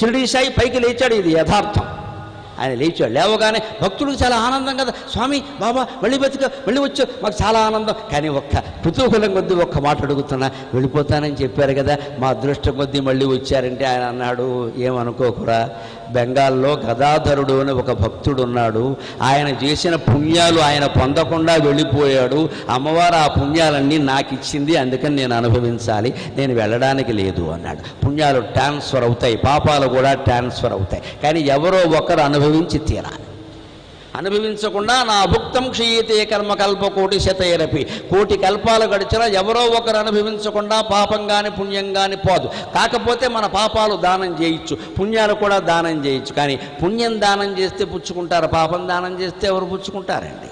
షిరిడి సాయి పైకి లేచాడు. ఇది యథార్థం. ఆయన లేచాడు. లేవగానే భక్తుడికి చాలా ఆనందం కదా. స్వామి బాబా మళ్ళీ బతుక మళ్ళీ వచ్చావు మాకు చాలా ఆనందం. కానీ ఒక్క కుతూహలం కొద్దీ ఒక్క మాట అడుగుతున్నా. వెళ్ళిపోతానని చెప్పారు కదా. మా అదృష్టం కొద్దీ మళ్ళీ వచ్చారంటే ఆయన అన్నాడు. ఏమనుకోకురా? బెంగాల్లో గదాధరుడు అని ఒక భక్తుడు ఉన్నాడు. ఆయన చేసిన పుణ్యాలు ఆయన పొందకుండా వెళ్ళిపోయాడు. అమ్మవారు ఆ పుణ్యాలన్నీ నాకు ఇచ్చింది అందుకని నేను అనుభవించాలి. నేను వెళ్ళడానికి లేదు అన్నాడు. పుణ్యాలు ట్రాన్స్ఫర్ అవుతాయి పాపాలు కూడా ట్రాన్స్ఫర్ అవుతాయి. కానీ ఎవరో ఒకరు అనుభవించి తీరాలి. అనుభవించకుండా నా భుక్తం క్షీయతే కర్మకల్ప కోటి శతైరపి కోటి కల్పాలు గడిచినా ఎవరో ఒకరు అనుభవించకుండా పాపం కానీ పుణ్యం కానీ పోదు. కాకపోతే మన పాపాలు దానం చేయొచ్చు. పుణ్యాలు కూడా దానం చేయొచ్చు. కానీ పుణ్యం దానం చేస్తే పుచ్చుకుంటారు. పాపం దానం చేస్తే ఎవరు పుచ్చుకుంటారండి?